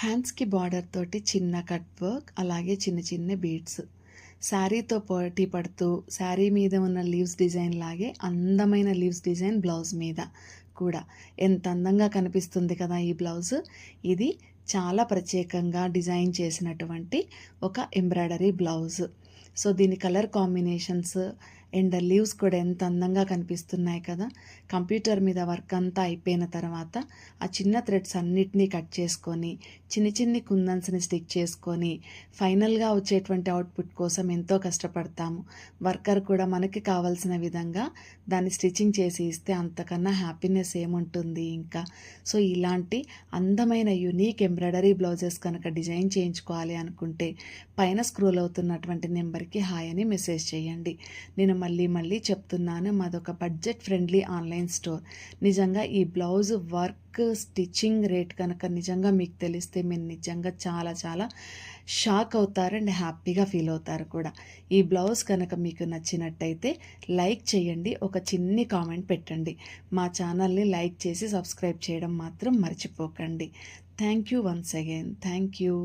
హ్యాండ్స్కి బార్డర్ తోటి చిన్న కట్ వర్క్ అలాగే చిన్న చిన్న బీడ్స్ శారీతో పోటీ పడుతూ శారీ మీద ఉన్న లీవ్స్ డిజైన్ లాగే అందమైన లీవ్స్ డిజైన్ బ్లౌజ్ మీద కూడా. ఎంత అందంగా కనిపిస్తుంది కదా ఈ బ్లౌజ్. ఇది చాలా ప్రత్యేకంగా డిజైన్ చేసినటువంటి ఒక ఎంబ్రాయిడరీ బ్లౌజ్. సో దీని కలర్ కాంబినేషన్స్ అండ్ లీవ్స్ కూడా ఎంత అందంగా కనిపిస్తున్నాయి కదా. కంప్యూటర్ మీద వర్క్ అంతా అయిపోయిన తర్వాత ఆ చిన్న థ్రెడ్స్ అన్నిటినీ కట్ చేసుకొని చిన్ని చిన్ని కుందన్స్ని స్టిక్ చేసుకొని ఫైనల్గా వచ్చేటువంటి అవుట్పుట్ కోసం ఎంతో కష్టపడతాము. వర్కర్ కూడా మనకి కావాల్సిన విధంగా దాన్ని స్టిచ్చింగ్ చేసి ఇస్తే అంతకన్నా హ్యాపీనెస్ ఏముంటుంది ఇంకా. సో ఇలాంటి అందమైన యునీక్ ఎంబ్రాయిడరీ బ్లౌజెస్ కనుక డిజైన్ చేయించుకోవాలి అనుకుంటే పైన స్క్రోల్ అవుతున్నటువంటి నెంబర్కి హాయ్ అని మెసేజ్ చేయండి. నేను మళ్ళీ మళ్ళీ చెప్తున్నాను మాదొక బడ్జెట్ ఫ్రెండ్లీ ఆన్లైన్ స్టోర్ నిజంగా ఈ బ్లౌజ్ వర్క్ స్టిచ్చింగ్ రేట్ కనుక నిజంగా మీకు తెలిస్తే మీరు నిజంగా చాలా చాలా షాక్ అవుతారు అండ్ హ్యాపీగా ఫీల్ అవుతారు కూడా. ఈ బ్లౌజ్ కనుక మీకు నచ్చినట్టయితే లైక్ చేయండి ఒక చిన్ని కామెంట్ పెట్టండి. మా ఛానల్ని లైక్ చేసి సబ్స్క్రైబ్ చేయడం మాత్రం మర్చిపోకండి. Thank you once again thank you